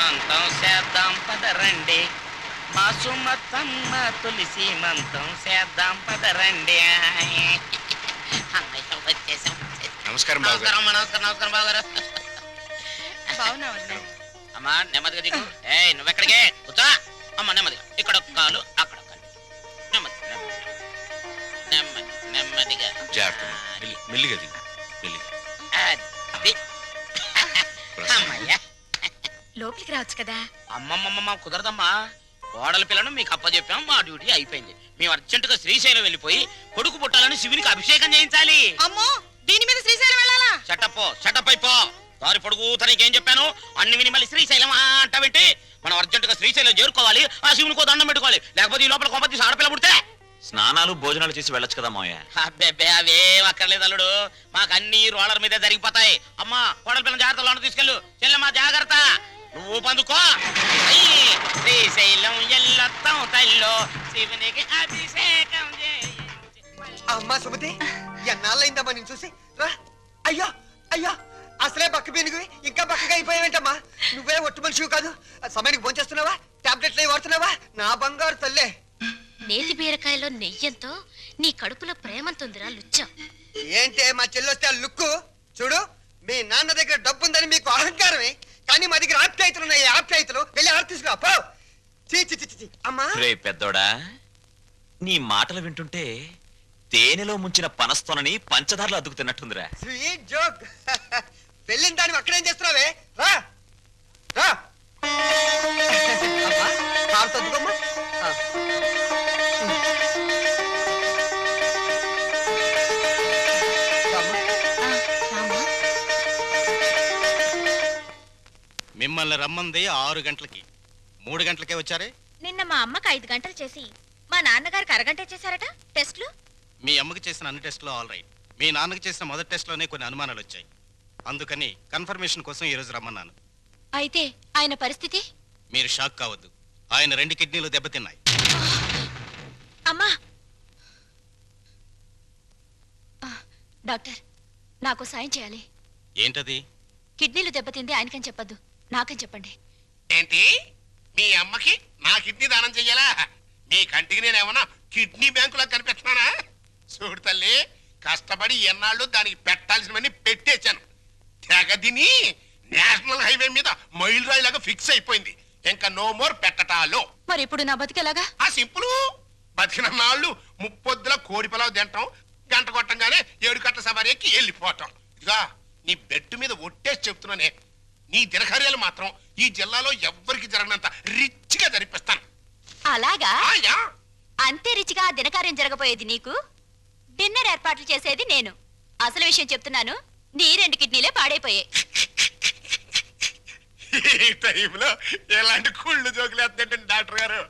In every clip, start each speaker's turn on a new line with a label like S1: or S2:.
S1: మంతం చేద్దాం పదరండి మా సుమతమ్మ తులసి మంతం చేద్దాం పదరండి వచ్చేసాం.
S2: నమస్కారం బాబు
S1: నమస్కారం అమ్మా, నమస్కారం నమస్కారం బావగారు
S3: బాగున్నా వదినా
S1: అమ్మా నెమ్మదిగా దిగు. ఏ నువ్వెక్కడికే? కూర్చో. అమ్మ నెమ్మదిగా. ఇక్కడ ఒక కాలు అక్కడ ఒక కాలు. నెమ్మది నెమ్మది నెమ్మది నెమ్మదిగా.
S2: జాగ్రత్త మెల్లి- మెల్లిగా దిగు.
S3: లోపలికి రావచ్చు కదా.
S1: అమ్మమ్మమ్మ కుదరదమ్మా. కోడల పిల్లను మీకు అప్పచెప్పాం మా డ్యూటీ అయిపోయింది. మేము అర్జెంటుగా శ్రీశైలం వెళ్ళిపోయి కొడుకు పుట్టాలని శివునికి అభిషేకం చేయించాలి.
S3: అమ్మో దీని మీద శ్రీశైలం వెళ్ళాలా?
S1: షటప్ షటప్ అయిపో. దారి పొడుగు తనకేం చెప్పాను? అన్ని విని మళ్ళీ శ్రీశైలం అంటావేంటి మనం అర్జెంటుగా శ్రీశైలం చేరుకోవాలి ఆ శివునికి దండం పెట్టుకోవాలి. లేకపోతే ఈ లోపల కొంపతి ఆడపిల్ల పుడితే?
S4: స్నానాలు భోజనాలు చేసి వెళ్ళొచ్చు కదా మావయ్య?
S1: అబ్బెబ్బే అవేం అక్కర్లేదు అల్లుడు. మాకు అన్ని రోలర్ మీదే జరిగిపోతాయి. అమ్మా కోడల పిల్లని జాగ్రత్త లోన తీసుకెళ్ళు. చెల్లెమ్మా జాగ్రత్త. నువ్వు పందుకో. అయ్యి, శ్రీశైలం ఎల్లొత్తం తల్లో శివునికి అభిషేకం
S5: అమ్మా సుమతి ఎన్నాళ్ళైందమ్మా నేను చూసి? రా. అయ్యో అయ్యో అసలే బక్క పీనుగువి ఇంకా బక్కగా అయిపోయావేంటమ్మా? నువ్వే ఒట్టు మనిషివి కాదు. సమయానికి భోంచేస్తున్నావా టాబ్లెట్లు వాడుతున్నావా? నా బంగారు తల్లే.
S6: నేతి బీరకాయలో నెయ్యంతో నీ కడుపులో ప్రేమంతుందిరా లుచ్చం.
S5: ఏంటే మా చెల్లొస్తే ఆ లుక్కు? చూడు మీ నాన్న దగ్గర డబ్బుందని మీకు అహంకారమే. కానీ మా దగ్గర ఆప్యాయతలు ఉన్నాయి. ఆప్యాయతలు. వెళ్ళి తీసుకురా. పో. చీ చీ చీ, చీ, చీ అమ్మా.
S4: రే పెద్దోడా నీ మాటలు వింటుంటే తేనెలో ముంచిన పనస్తోనని పంచదారలు అద్దుకు తిన్నట్టుందిరా
S5: స్వీట్ జోక్ వెళ్ళిన అక్కడేం చేస్తున్నావే?
S2: మిమ్మల్ని రమ్మంది ఆరు గంటలకి. మూడు గంటలకే వచ్చారే?
S6: నిన్న మా అమ్మకి ఐదు గంటలు చేసి మా నాన్నగారికి అరగంట చేశారట టెస్ట్లు?
S2: మీ అమ్మకి చేసిన అన్ని టెస్టులు ఆల్ రైట్ మీ నాన్నకి చేసిన మొదటి టెస్ట్లోనే కొన్ని అనుమానాలు వచ్చాయి. అందుకని కన్ఫర్మేషన్ కోసం ఈరోజు రమ్మన్నాను.
S6: అయితే ఆయన పరిస్థితి?
S2: మీరు షాక్ కావద్దు. ఆయన రెండు కిడ్నీలు దెబ్బతిన్నాయి.
S6: అమ్మా! డాక్టర్ నాకు సాయం చేయాలి.
S2: ఏంటది?
S6: కిడ్నీలు దెబ్బతింది ఆయనకని చెప్పొద్దు. నాకని చెప్పండి?
S7: ఏంటి? మీ అమ్మకి నా కిడ్నీ దానం చెయ్యాలా? మీ కంటికి నేను ఏమన్నా కిడ్నీ బ్యాంకులో కనిపిస్తున్నానా చూడు తల్లి కష్టపడి ఎన్నాళ్ళు దానికి పెట్టాల్సినవన్నీ పెట్టేశాను. తెగ తిని నేషనల్ హైవే మీద మైల్ రాయిలాగా ఫిక్స్ అయిపోయింది. ఇంకా నో మోర్ పెట్టటాలో.
S6: మరి ఇప్పుడు నా బతికేలాగా
S7: ఆ సింపుల్. బతికిన నాళ్ళు ముప్పొద్దుల కోడి పొలావు తింటాం గంట కొట్టంగానే ఏడు కట్ల సవారి ఎక్కి వెళ్ళిపోవటం ఇదిగా నీ బెడ్ మీద ఒట్టేసి చెప్తున్నానే. నీ దినకార్యాలు మాత్రం ఈ జిల్లాలో ఎవ్వరికి జరగనంత రిచ్గా జరిపిస్తాను.
S6: అలాగా?
S7: ఆయా
S6: అంతే రిచిగా ఆ దినకార్యం జరగబోయేది నీకు? డిన్నర్ ఏర్పాట్లు చేసేది నేను. అసలు విషయం చెప్తున్నాను నీ రెండు కిడ్నీలే పాడైపోయాయి.
S7: ఈ టైంలో ఎలాంటి కుళ్ళు జోకులు వేస్తుంటే డాక్టర్ గారు?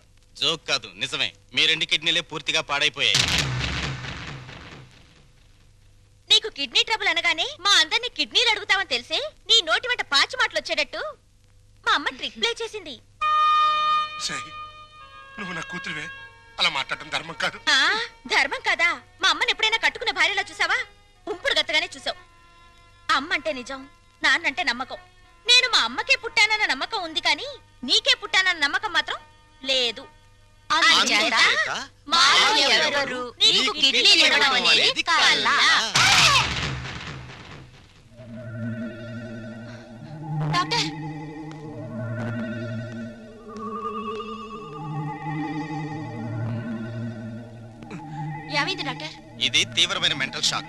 S2: జోక్ కాదు నిజమే. మీ రెండు కిడ్నీలే పూర్తిగా పాడైపోయాయి.
S6: కిడ్నీ ట్రబుల్ అనగానే మా అందరినీ కిడ్నీలు అడుగుతావని తెలిసే నీ నోటి వెంట పాచి మాటలు వచ్చేటట్టు మా అమ్మ ట్రిక్ ప్లే చేసింది.
S7: నువ్వు నా కూతురువే. అలా మాట్లాడటం ధర్మం కాదు.
S6: ఆ ధర్మం కదా? మా అమ్మని ఎప్పుడైనా కట్టుకున్న భార్యలా చూసావా? ఉంపుడు గత్తగానే చూసావు. అమ్మ అంటే నిజం నాన్నంటే నమ్మకం. నేను మా అమ్మకే పుట్టానన్న నమ్మకం ఉంది కానీ నీకే పుట్టానన్న నమ్మకం మాత్రం లేదు. మాలో నీకు కిడ్నీలు ఇవ్వడం అనేది. డాక్టర్ ఏమైంది డాక్టర్?
S2: ఇది తీవ్రమైన మెంటల్ షాక్.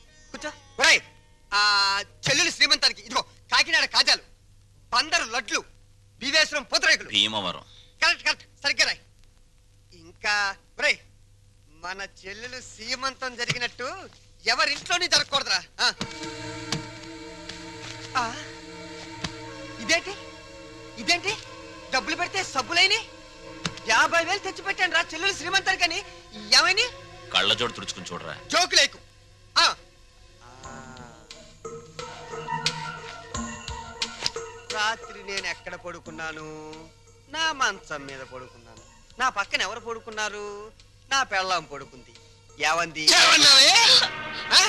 S5: కూర్చో. ఒరేయ్ ఆ చెల్లెలు శ్రీమంతానికి ఇదిగో కాకినాడ కాజాలు పందరు లడ్లు బీవేశ్వరం పూతరేకులు.
S4: భీమవరం.
S5: Correct correct. సరిగ్గా రాయ్. ఇంకా ఒరేయ్ మన చెల్లెలు సీమంతం జరిగినట్టు ఎవరింట్లోని జరగకూడదురా. ఆ. ఆ. ఇదేంటి? ఇదేంటి? డబ్బులు పెడితే సబ్బులైని? యాభై వేలు తెచ్చి పెట్టాను రా చెల్లెలు శ్రీమంతానికని. ఏమైనా
S4: కళ్ళజోడు తుడుచుకుని చూడరా.
S5: జోకు రాత్రి నేను ఎక్కడ పడుకున్నాను? నా మంచం మీద పడుకున్నాను. నా పక్కన ఎవరు పడుకున్నారు? నా పెళ్ళాం పడుకుంది. ఏవంది? ఆ?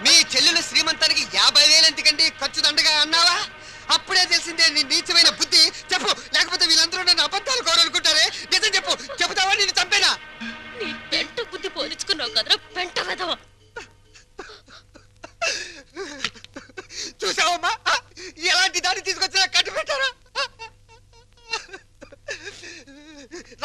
S5: మీ చెల్లెలు శ్రీమంతానికి యాభై వేలు ఎందుకండి? ఖర్చు దండగా అన్నావా? అప్పుడే తెలిసిందే నీ నీచమైన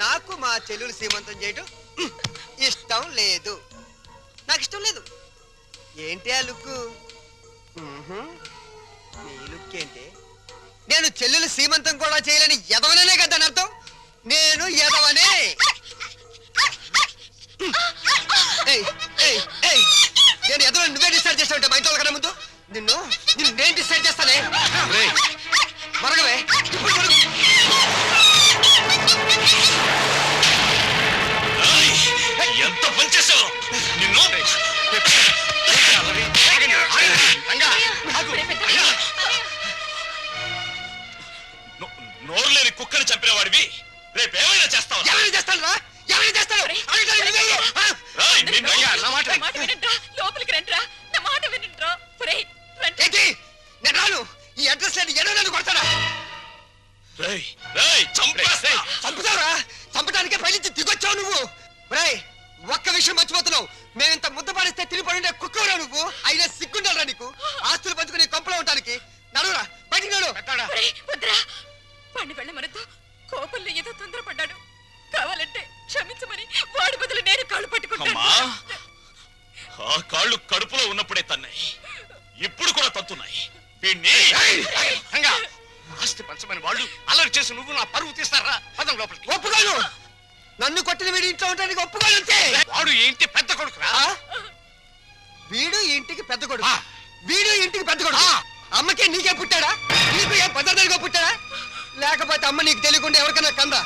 S5: నాకు మా చెల్లెలు సీమంతం చేయటం ఇష్టం లేదు. నాకు ఇష్టం లేదు. ఏంటి ఆ లుక్ నీ లుక్ ఏంటి? నేను చెల్లెలు సీమంతం కూడా చేయలేని ఎదవననే కదా దాని అర్థం? నేను ఎదవనే నేను ఎదవని నువ్వే డిసైడ్ చేస్తావు మా ఇంట్లో కన్నా ముందు? నిన్ను నిన్ను నేను చంపుతావురా. చంపడానికే పైనుంచి దిగొచ్చావు నువ్వు. బ్రాయ్ ఒక్క విషయం మర్చిపోతున్నావు. మేమింత ముద్ద పాడిస్తే తిరిగిపడి కుక్కవరా నువ్వు. అయినా సిగ్గుండాలరా నీకు. ఆస్తులు పంచుకుని కొంపలో ఉండడానికి నడురా బయటికి నడు.
S3: వాడిని వెళ్ళమనొద్దు. కోపంలో ఏదో తొందరపడ్డాడు. కావాలంటే క్షమించమని వాడి బదులు నేను కాళ్ళు పట్టుకుంటాను.
S4: అమ్మా ఆ కాళ్ళు కడుపులో ఉన్నప్పుడే తన్నాయి. ఇప్పుడు కూడా తత్తున్నాయి వీణ్ణి
S7: ఆస్తి పంచమని వాళ్ళు అలర్ట్ చేసి నువ్వు నా పరువు తీస్తారా? పదం లోపలికి.
S5: ఒప్పుకోను. నన్ను కొట్టిన వీడి ఇంట్లో ఉండడానికి ఒప్పుకోను అంతే.
S7: వాడు ఏంటి పెద్ద కొడుకురా?
S5: వీడు ఈ ఇంటికి పెద్ద కొడుకు. వీడు ఈ ఇంటికి పెద్ద కొడుకు. అమ్మకే నీకే పుట్టాడా? నీకు ఏం పద్ధతిగా పుట్టాడా? లేకపోతే అమ్మ నీకు తెలియకుండా ఎవరికైనా కందా?